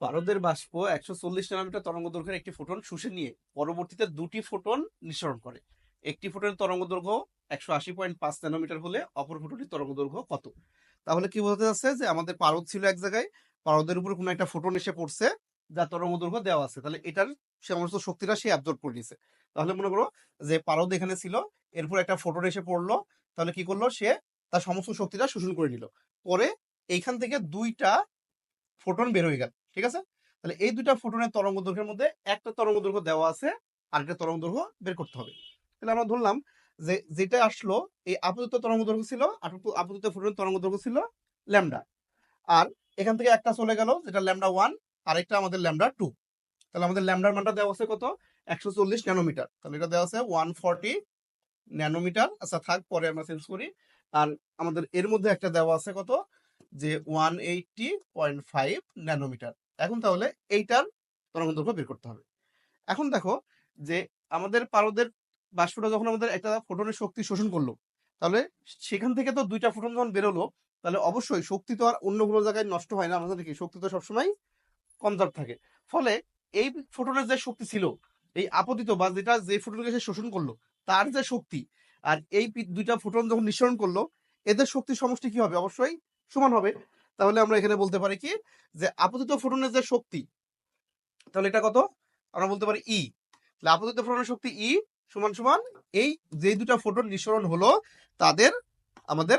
পারদের বাষ্প একশো চল্লিশ ন্যানোমিটার তরঙ্গ দৈর্ঘ্যের একটি ফোটন শুষে নিয়ে পরবর্তীতে দুটি ফোটন নিঃসরণ করে। একটি ফোটনের তরঙ্গ দৈর্ঘ্য একশো আশি পয়েন্ট পাঁচ ন্যানোমিটার হলে, অপর ফোটনটির তরঙ্গ দৈর্ঘ্য কত? তাহলে কি বোঝাতে যাচ্ছে যে আমাদের পারদ ছিল এক জায়গায়, পারদের উপর কোনো একটা ফোটন এসে পড়ছে যা তরঙ্গ দৈর্ঘ্য দেওয়া আছে। তাহলে এটার সমস্ত শক্তিটা সে অ্যাবজর্ব করে নিছে তাহলে মনে করো যে পারদ এখানে ছিল, এরপর একটা ফোটন এসে পড়ল, তাহলে কি করল? সে তার সমস্ত শক্তিটা শোষণ করে নিল। পরে এইখান থেকে দুইটা ফোটন বের হয়ে গেল। ঠিক আছে? তাহলে এই দুটা ফোটনের তরঙ্গ দৈর্ঘ্যের মধ্যে একটা তরঙ্গ দৈর্ঘ্য দেওয়া আছে আর একটা তরঙ্গ দৈর্ঘ্য বের করতে হবে। তাহলে আমরা ধরলাম যে যেটা আসলো, এই আপতিত তরঙ্গ দৈর্ঘ্য ছিল আপাতত ফোটনের তরঙ্গ দৈর্ঘ্য ছিল ল্যামডা। আর এখান থেকে একটা চলে গেল, যেটা ল্যামডা ওয়ান, আরেকটা আমাদের ল্যামডা টু। তাহলে আমাদের ল্যামডার মানটা দেওয়া আছে কত? একশো চল্লিশ ন্যানোমিটার। তাহলে এটা দেওয়া আছে ওয়ান ফর্টি ন্যানোমিটার। আচ্ছা থাক, পরে আমরা চেঞ্জ করি। আর আমাদের এর মধ্যে একটা দেওয়া আছে কত? যে one eighty point five nanometer এখন তাহলে এইটার তরঙ্গ দৈর্ঘ্য বের করতে হবে। এখন দেখো যে আমাদের পারদের বাষ্পটা যখন আমাদের একটা ফোটনের শক্তি শোষণ করল, তাহলে সেখান থেকে তো দুইটা ফোটন যখন বেরোলো, তাহলে অবশ্যই শক্তি তো আর অন্য কোনো জায়গায় নষ্ট হয় না। আমাদের কি শক্তি তো সবসময় কনজার্ভ থাকে। ফলে এই ফোটনের যে শক্তি ছিল, এই আপতিত বা যেটা যে ফোটনকে সে শোষণ করল, তার যে শক্তি আর এই দুইটা ফোটন যখন নিঃসরণ করল, এদের শক্তি সমষ্টি কি হবে? অবশ্যই সমান হবে। তাহলে আমরা এখানে বলতে পারি কি? যে আপতিত ফোটনের যে শক্তি, তাহলে এটা কত? আমরা বলতে পারি ই তাহলে আপতিত ফোটনের শক্তি ই সমান সমান এই যে দুটা ফোটন নিঃসরণ হলো তাদের, আমাদের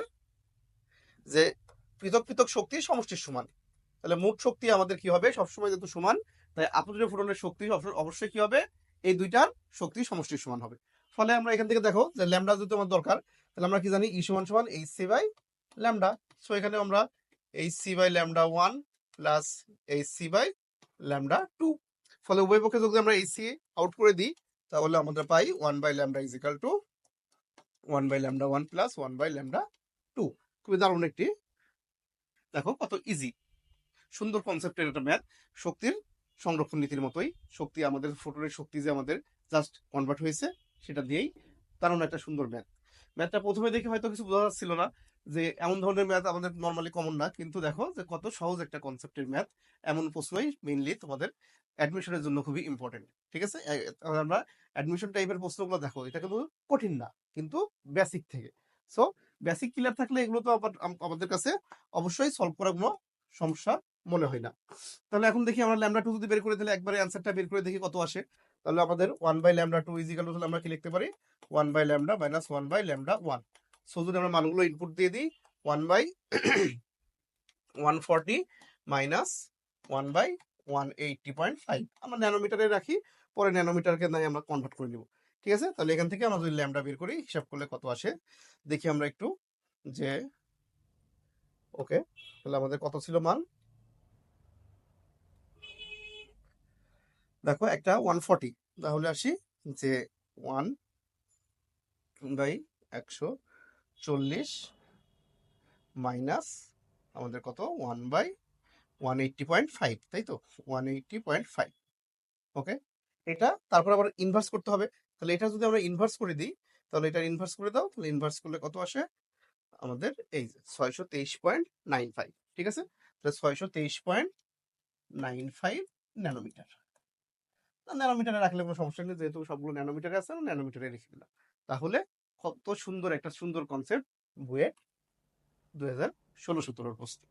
যে পৃথক পৃথক শক্তি সমষ্টির সমান। তাহলে মোট শক্তি আমাদের কি হবে? সবসময় যেহেতু সমান, তাই আপতিত ফোটনের শক্তি অবশ্য- অবশ্যই কি হবে? এই দুইটার শক্তি সমষ্টির সমান হবে। ফলে আমরা এখান থেকে দেখো যে ল্যামডা যেহেতু আমার দরকার, তাহলে আমরা কি জানি ই সমান সমান H C by lambda. So এখানে আমরা H C by lambda one plus H C by lambda two ফলে উভয় পক্ষে যদি আমরা এইচ সি আউট করে দিই, তাহলে আমরা পাই one by lambda is equal to one by lambda one plus one by lambda two খুবই দারুণ একটি, দেখো কত ইজি সুন্দর কনসেপ্টের একটা ম্যাথ শক্তির সংরক্ষণ নীতির মতোই। শক্তি আমাদের ফোটনের শক্তি যে আমাদের জাস্ট কনভার্ট হয়েছে, সেটা দিয়েই দারুণ একটা সুন্দর ম্যাথ ম্যাথটা প্রথমে দেখে হয়তো কিছু বোঝা যাচ্ছিল না যে এমন ধরনের ম্যাথ আমাদের নর্মালি কমন না। কিন্তু দেখো যে কত সহজ একটা কনসেপ্টের ম্যাথ, এমন প্রশ্নই মেইনলি তোমাদের অ্যাডমিশনের জন্য খুবই ইম্পর্টেন্ট ঠিক আছে? আমরা অ্যাডমিশন টাইপের প্রশ্নগুলো দেখো। এটা কিন্তু কঠিন না, কিন্তু বেসিক থেকে। সো বেসিক ক্লিয়ার থাকলে এগুলো তো আমাদের কাছে অবশ্যই সলভ করার কোনো সমস্যা মনে হয় না। তাহলে এখন দেখি আমরা ল্যামডা টু যদি বের করে দিলে একবারে অ্যান্সারটা বের করে দেখি কত আসে। তাহলে আমাদের one by lambda two is equal তাহলে আমরা কি লিখতে পারি? One by lambda minus one by lambda one so যদি আমরা মানগুলো ইনপুট দিয়ে দিই one by one forty minus one by one eighty point five আমরা ন্যানোমিটারে রাখি, পরে ন্যানোমিটারকে নাই আমরা কনভার্ট করে নিব। ঠিক আছে? তাহলে এখান থেকে আমরা যদি ল্যামডা বের করি, হিসাব করলে কত আসে? দেখি আমরা একটু যে ওকে তাহলে আমাদের কত ছিল মান? দেখো একটা ওয়ান ফর্টি তাহলে আসি যে ওয়ান বাই একশো চল্লিশ মাইনাস আমাদের কত? One by one eighty point five তাই তো? One eighty point five okay এটা তারপর আবার ইনভার্স করতে হবে। তাহলে এটা যদি আমরা ইনভার্স করে দিই, তাহলে এটা ইনভার্স করে দাও। তাহলে ইনভার্স করলে কত আসে? আমাদের এই ছয়শো তেইশ পয়েন্ট নাইন ফাইভ ঠিক আছে? তাহলে ছয়শো তেইশ পয়েন্ট নাইন ফাইভ ন্যানোমিটার ন্যানোমিটারে রাখলে কোনো সমস্যা নেই। যেহেতু সবগুলো ন্যানোমিটারে আছে ন্যানোমিটারে রেখে দিলাম। তাহলে কত সুন্দর একটা সুন্দর কনসেপ্ট বুয়েট দুই হাজার ষোলো সতেরোর প্রশ্ন।